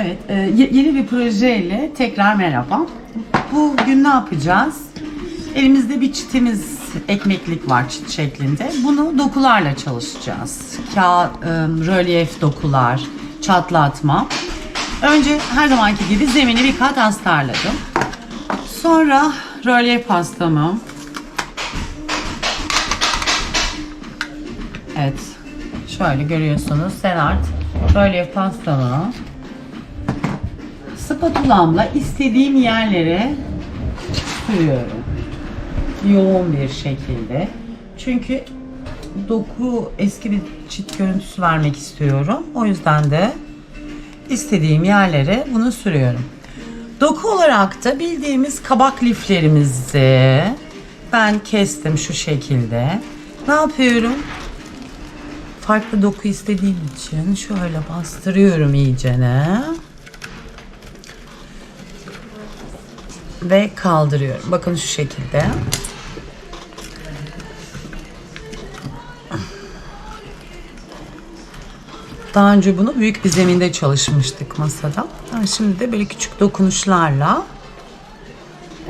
Evet, e, ye- yeni bir projeyle tekrar merhaba. Bugün ne yapacağız? Elimizde bir çitimiz, ekmeklik var çit şeklinde. Bunu dokularla çalışacağız. Kağıt, e, rölyef dokular, çatlatma. Önce her zamanki gibi zemini bir kat astarladım. Sonra rölyef pastamı. Evet, şöyle görüyorsunuz. Senart rölyef pastamı spatulamla istediğim yerlere sürüyorum. Yoğun bir şekilde. Çünkü doku eski bir çit görüntüsü vermek istiyorum. O yüzden de istediğim yerlere bunu sürüyorum. Doku olarak da bildiğimiz kabak liflerimizi ben kestim şu şekilde. Ne yapıyorum? Farklı doku istediğim için şöyle bastırıyorum iyicene. Ve kaldırıyorum. Bakın şu şekilde. Daha önce bunu büyük bir zeminde çalışmıştık masada. Şimdi de böyle küçük dokunuşlarla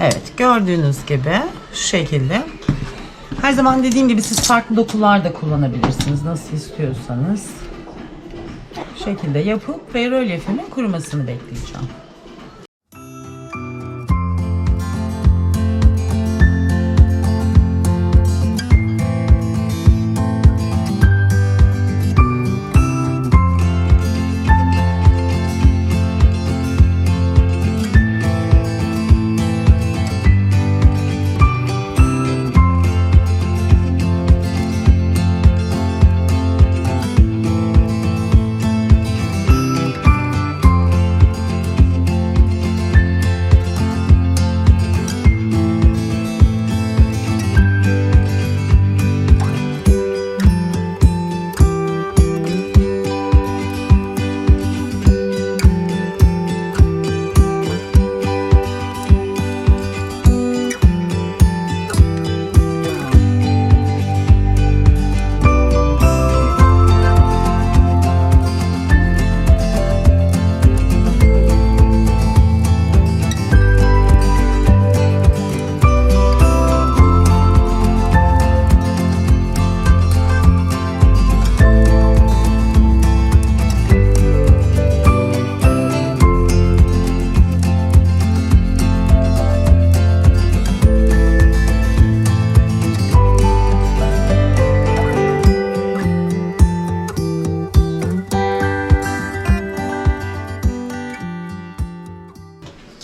Evet gördüğünüz gibi şu şekilde. Her zaman dediğim gibi siz farklı dokular da kullanabilirsiniz. Nasıl istiyorsanız. Bu şekilde yapıp ve rölyefimin kurumasını bekleyeceğim.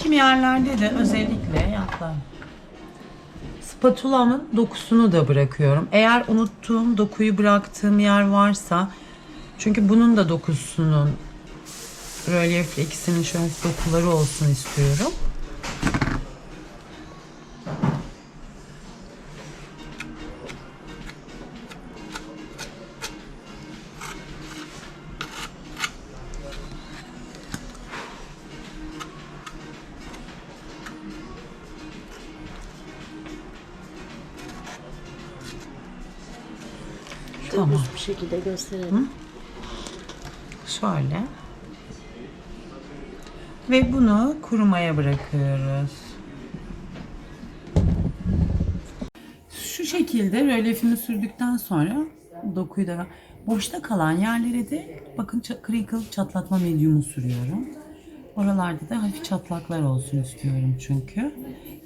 Kimi yerlerde de özellikle yaklar. Spatulamın dokusunu da bırakıyorum. Eğer unuttuğum dokuyu bıraktığım yer varsa çünkü bunun da dokusunun rölyefli ikisinin şöyle dokuları olsun istiyorum. Tamam. Düz bir şekilde gösterelim. Şöyle. Ve bunu kurumaya bırakıyoruz. Şu şekilde rölyefimi sürdükten sonra dokuyu da boşta kalan yerlere de bakın crinkle çatlatma medyumu sürüyorum. Oralarda da hafif çatlaklar olsun istiyorum çünkü.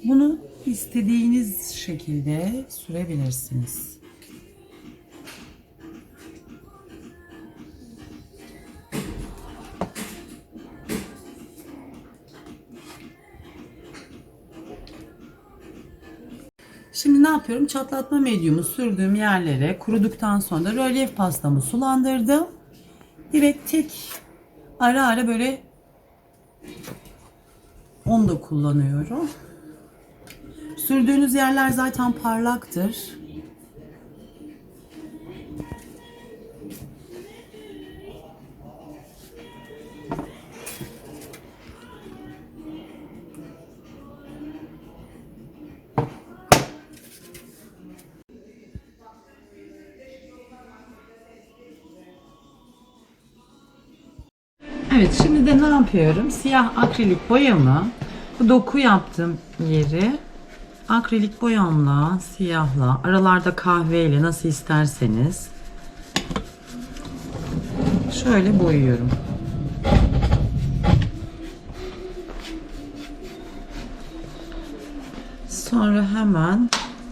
Bunu istediğiniz şekilde sürebilirsiniz. Şimdi ne yapıyorum? Çatlatma medyumu sürdüğüm yerlere kuruduktan sonra da rölyef pastamı sulandırdım. Direkt tek ara ara böyle onu da kullanıyorum. Sürdüğünüz yerler zaten parlaktır. Evet şimdi de ne yapıyorum? Siyah akrilik boyamı bu doku yaptığım yeri akrilik boyamla, siyahla, aralarda kahveyle nasıl isterseniz şöyle boyuyorum. Sonra hemen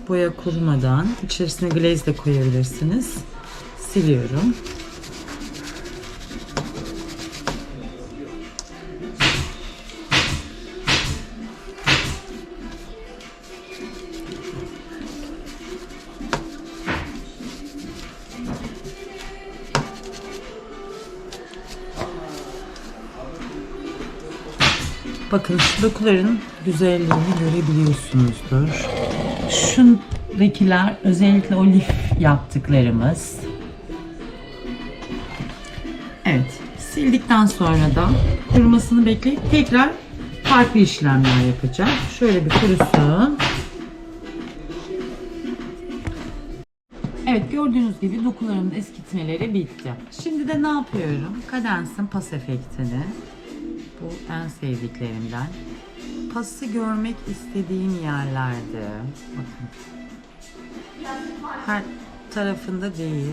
boya kurumadan içerisine glaze de koyabilirsiniz. Siliyorum. Bakın dokuların güzelliğini görebiliyorsunuzdur. Şundakiler özellikle o lif yaptıklarımız. Evet. Sildikten sonra da kurumasını bekleyip tekrar farklı işlemler yapacağım. Şöyle bir kurusun. Evet gördüğünüz gibi dokularımın eskitmeleri bitti. Şimdi de ne yapıyorum? Kadens'in pas efektini bu en sevdiklerimden. Pası görmek istediğim yerlerde. Bakın. Her tarafında değil.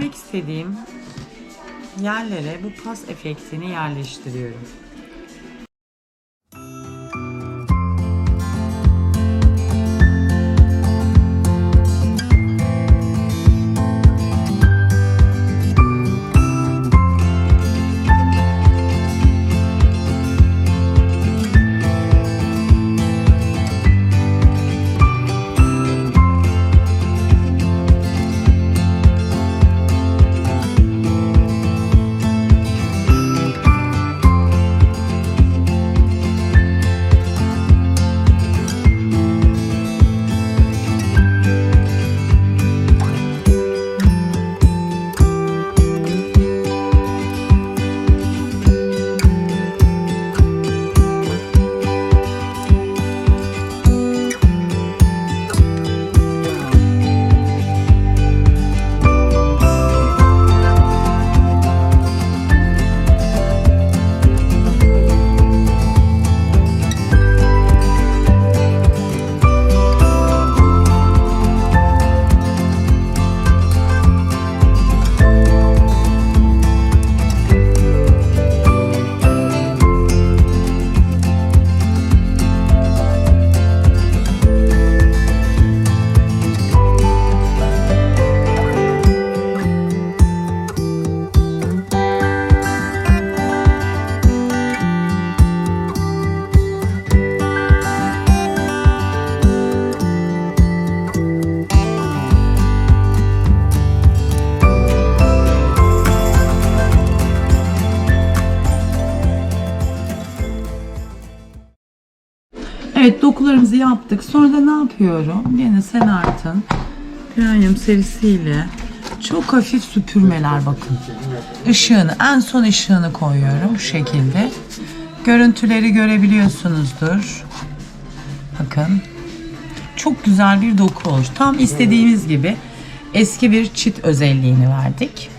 Görmek istediğim yerlere bu pas efektini yerleştiriyorum. Evet dokularımızı yaptık. Sonra da ne yapıyorum? Yine Senart'ın Premium serisiyle çok hafif süpürmeler bakın. Işığını, en son ışığını koyuyorum bu şekilde. Görüntüleri görebiliyorsunuzdur. Bakın. Çok güzel bir doku olmuş. Tam istediğimiz gibi eski bir çit özelliğini verdik.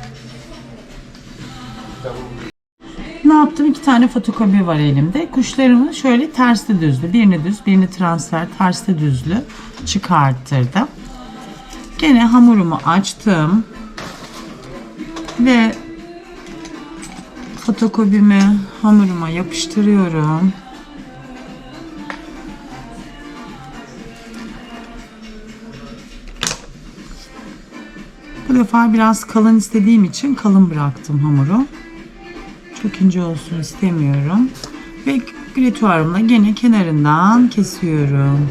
Yaptım? İki tane fotokopi var elimde. Kuşlarımı şöyle tersli düzlü, birini düz, birini transfer, tersli düzlü çıkarttırdım. Gene hamurumu açtım. Ve fotokopimi hamuruma yapıştırıyorum. Bu defa biraz kalın istediğim için kalın bıraktım hamuru. Çok ince olsun istemiyorum. Ve gratuarımla gene kenarından kesiyorum.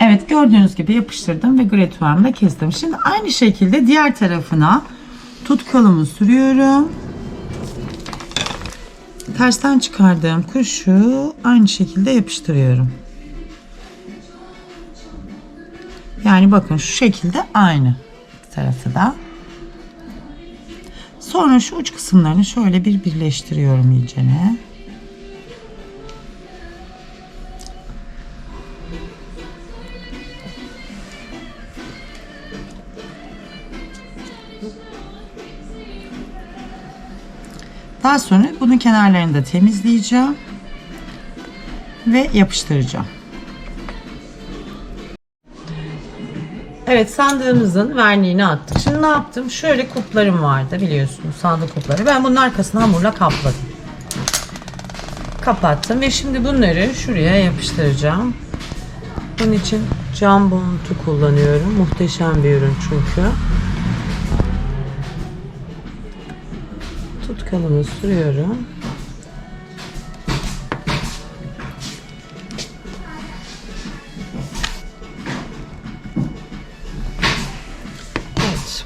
Evet gördüğünüz gibi yapıştırdım ve gratuarımla kestim. Şimdi aynı şekilde diğer tarafına tutkalımı sürüyorum. Tersten çıkardığım kuşu aynı şekilde yapıştırıyorum. Yani bakın şu şekilde aynı tarafı da. Sonra şu uç kısımlarını şöyle bir birleştiriyorum iyicene. Daha sonra bunun kenarlarını da temizleyeceğim ve yapıştıracağım. Evet sandığımızın verniğini attık. Şimdi ne yaptım? Şöyle kuplarım vardı biliyorsunuz sandık kupları. Ben bunun arkasını hamurla kapladım. Kapattım ve şimdi bunları şuraya yapıştıracağım. Bunun için cam bontu kullanıyorum. Muhteşem bir ürün çünkü. Tutkalımı sürüyorum.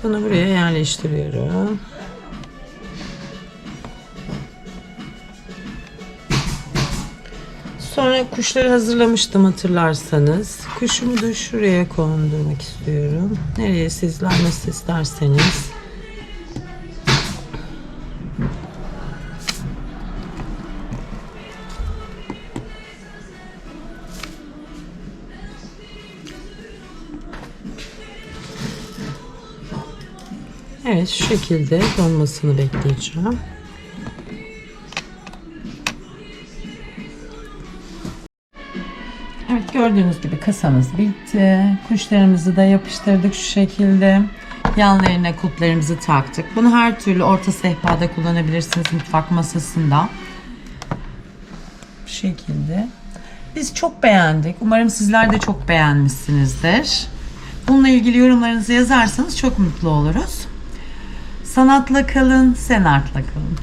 Bunu buraya yerleştiriyorum. Sonra kuşları hazırlamıştım hatırlarsanız. Kuşumu da şuraya kondurmak istiyorum. Nereye sizler nasıl isterseniz. Evet şu şekilde donmasını bekleyeceğim. Evet gördüğünüz gibi kasamız bitti. Kuşlarımızı da yapıştırdık şu şekilde. Yanlarına kulplarımızı taktık. Bunu her türlü orta sehpada kullanabilirsiniz mutfak masasında. Bu şekilde. Biz çok beğendik. Umarım sizler de çok beğenmişsinizdir. Bununla ilgili yorumlarınızı yazarsanız çok mutlu oluruz. Sanatla kalın, senartla kalın.